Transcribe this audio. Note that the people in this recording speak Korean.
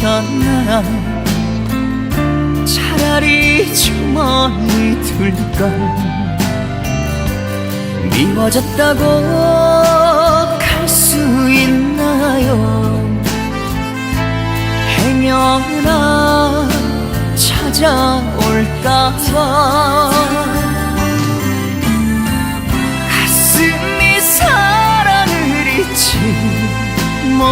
멈췄나 차라리 주머니 둘걸. 미워졌다고 갈 수 있나요? 행여나 찾아올까봐. 가슴이 사랑을 잊지 못